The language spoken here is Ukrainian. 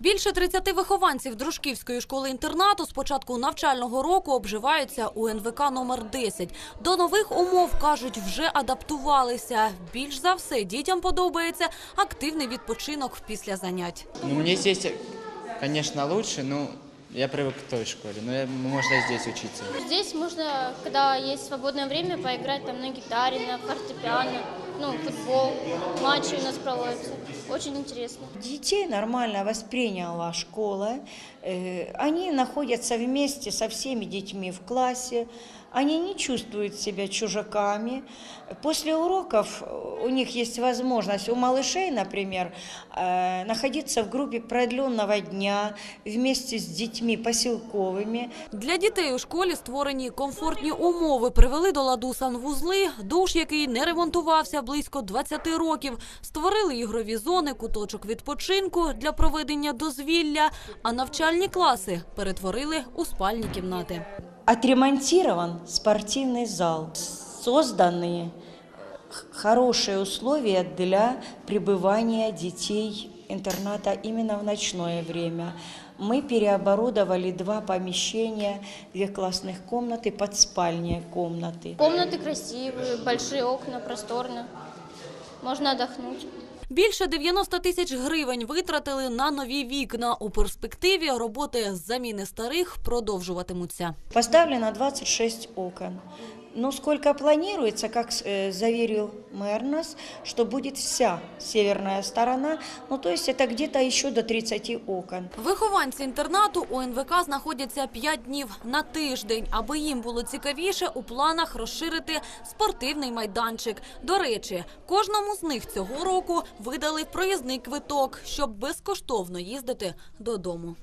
Більше 30 вихованців дружківської школи-інтернату з початку навчального року обживаються у НВК номер 10. До нових умов, кажуть, вже адаптувалися. Більш за все дітям подобається активний відпочинок після занять. Ну, мне здесь, конечно, лучше, но я привык к той школе, но я, можно и здесь учиться. Здесь можно, когда есть свободное время, поиграть там на гитаре, на фортепиано, ну, футбол, матчи у нас проводятся. Очень интересно. Детей нормально восприняла школа. Э, Они находятся вместе со всеми детьми в классе. Они не чувствуют себя чужаками. После уроков у них есть возможность, у малышей, например, э, находиться в группе продленного дня вместе с детьми поселковыми. Для дітей у школі створені комфортні умови. Привели до ладу санвузли, душ, який не ремонтувався близько 20 років. Створили ігрові зони, куточок відпочинку для проведення дозвілля, а навчальні класи перетворили у спальні кімнати. Отремонтирован спортивный зал. Созданы х- хорошие условия для пребывания детей интерната именно в ночное время. Мы переоборудовали два помещения, две классных комнаты под спальные комнаты. Комнаты красивые, большие окна, просторно. Можно отдохнуть. Більше 90 тисяч гривень витратили на нові вікна. У перспективі роботи з заміни старих продовжуватимуться. Поставлено 26 окон. Но сколько планируется, как э, заверил мэр нас, что будет вся северная сторона, ну то есть это где-то еще до 30 окон. Вихованці інтернату у НВК знаходяться 5 днів на тиждень. Аби їм було цікавіше, у планах розширити спортивний майданчик. До речі, кожному з них цього року видали проїзний квиток, щоб безкоштовно їздити додому.